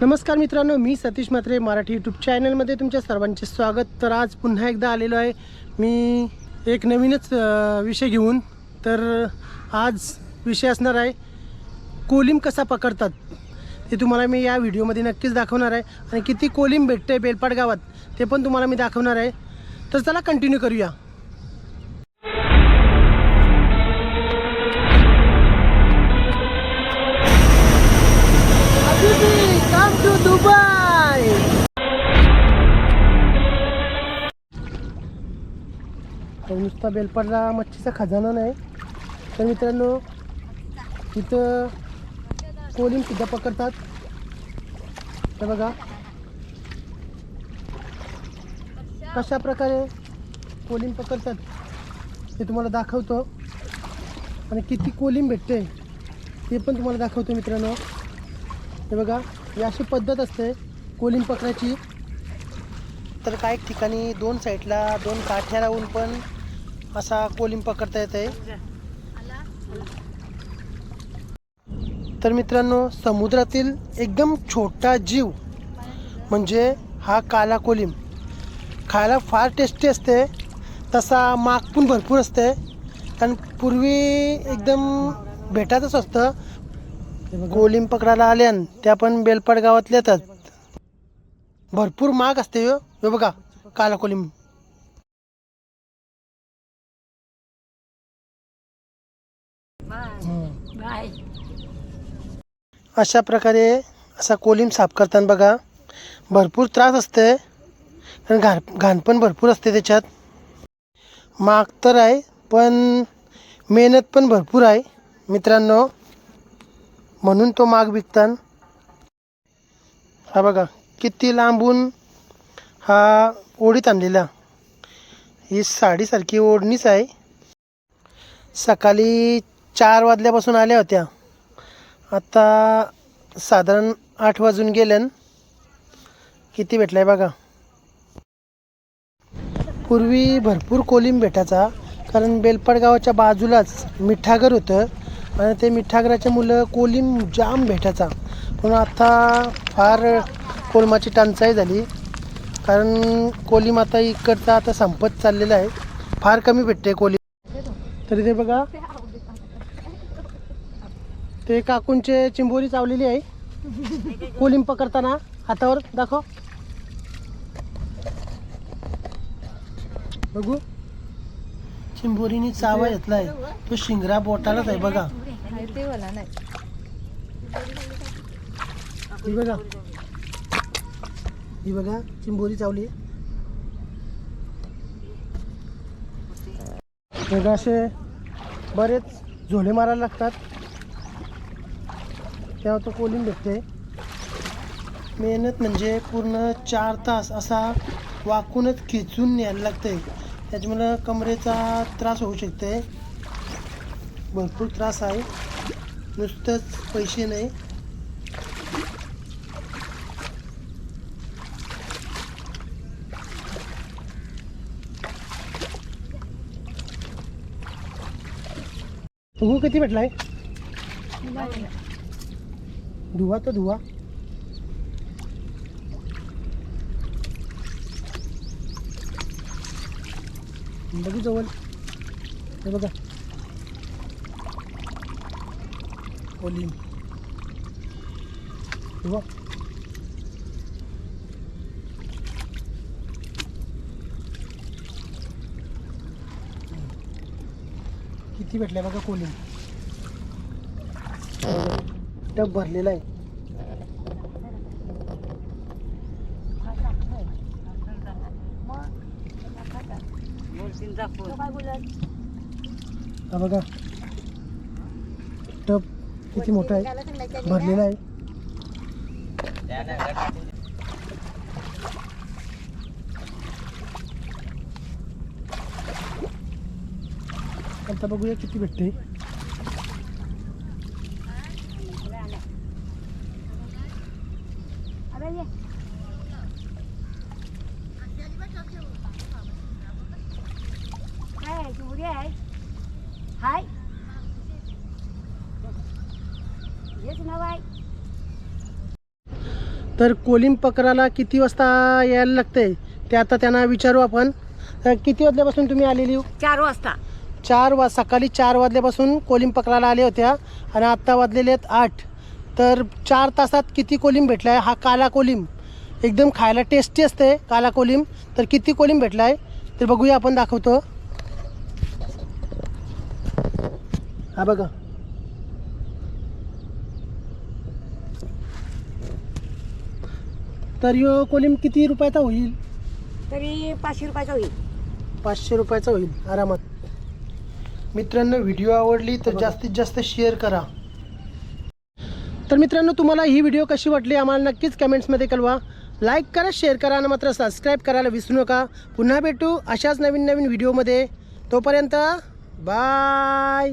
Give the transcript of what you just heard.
नमस्कार मित्रांनो मी सतीश म्हात्रे मराठी यूट्यूब चॅनलमध्ये तुमच्या सर्वांचे स्वागत. तर आज पुन्हा एकदा आलेलो आहे. मी एक नवीनच विषय घेऊन तर आज विषय असणार आहे कोलिम कसा पकडतात? ते तुम्हाला मी या व्हिडिओमध्ये नक्कीच दाखवणार आहे. आणि किती कोलिम भेटते बेलपाड गावात ते पण तुम्हाला मी दाखवणार आहे. तर चला कंटिन्यू करूया. तर नुसता बेलपाडला मच्छीचा खजाना नाही. तर मित्रांनो इथं कोलिंगसुद्धा पकडतात. तर बघा. कशा प्रकारे कोलिम पकडतात ते तुम्हाला दाखवतो. आणि किती कोलिंब भेटते ते पण तुम्हाला दाखवतो मित्रांनो. हे बघा ही अशी पद्धत असते कोलिंब पकडायची. तर काही ठिकाणी दोन साईडला दोन काठ्या लावून पण असा कोलिम पकडता येते तर मित्रांनो समुद्रातील एकदम छोटा जीव म्हणजे हा काला कोलिम खायला फार टेस्टी असते तसा माग पण भरपूर असते. कारण पूर्वी एकदम भेटातच असतं. कोलिम पकडायला आल्यान त्या पण बेलपाड गावातल्या येतात. भरपूर माग असते हो. बघा काला कोलिम बाय अशा प्रकारे असा कोलिम साफ करताना बघा. भरपूर त्रास असते कारण घाण घाण पण भरपूर असते त्याच्यात. माग तर आहे पण मेहनत पण भरपूर आहे मित्रांनो. म्हणून तो माग विकतान. हा बघा किती लांबून हा ओढीत आणलेला. ही साडीसारखी ओढणीच आहे. सकाळी चार वाजल्यापासून आल्या होत्या. आता साधारण आठ वाजून गेल्यान किती भेटलाय बघा. पूर्वी भरपूर कोलिम भेटायचा कारण बेलपाट गावाच्या बाजूलाच मिठागर होतं आणि ते मिठागराच्या मुलं कोलिम जाम भेटायचा. पण आता फार कोलमाची टंचाई झाली कारण कोलिम आता इकडचा आता संपत चाललेला आहे. फार कमी भेटते कोलिम तरी ते बघा ते काकूंचे चिंबोरी चावलेली आहे. कोलिम पकडताना हातावर. दाखव. बघू. चिंबोरीने चावा घेतलाय तो शिंगरा बोटालाच आहे बघा. ही बघा. ही बघा चिंबोरी चावली बघा असे बरेच झोले मारायला लागतात. तेव्हा तो कोलिंग भेटते मेहनत म्हणजे पूर्ण चार तास असा वाकूनच खिचून न्यायला लागते त्याच्यामुळं कमरेचा त्रास होऊ शकते भरपूर त्रास आहे. नुसतंच पैसे नाही. तू किती भेटलाय? धुवा तो धुवा. बघू जवळ. हे बघा. ओलिम धुवा. किती भेटलाय बघा कोलिम टब भरलेला आहे. हा बघा. टब किती मोठा आहे. भरलेला आहे. आता बघूया किती भेटते हाय हेच नाव आहे तर कोलिम पकडायला किती वाजता यायला लागते ते आता त्यांना विचारू आपण. तर किती वाजल्यापासून तुम्ही आलेली? चार वाजता. चार वा सकाळी चार वाजल्यापासून कोलिम पकडायला आले होत्या आणि आत्ता वाजलेले आहेत आठ. तर चार तासात किती कोलिम भेटला आहे हा काला कोलिम. एकदम खायला टेस्टी असते काला कोलिम. तर किती कोलिम भेटला आहे तर बघूया आपण दाखवतो. हा बघा. तर यो कोलिम किती रुपयाचा होईल? तरी पाचशे रुपयाचा होईल. पाचशे रुपयाचा होईल. आरामात. मित्रांनो व्हिडिओ आवडली तर जास्तीत जास्त शेअर करा. तर मित्रांनो तुम्हाला ही व्हिडिओ कशी वाटली आम्हाला नक्कीच कमेंट्समध्ये कळवा. लाईक करा शेअर करा आणि मात्र सबस्क्राईब करायला विसरू नका. पुन्हा भेटू अशाच नवीन नवीन व्हिडिओमध्ये तोपर्यंत बाय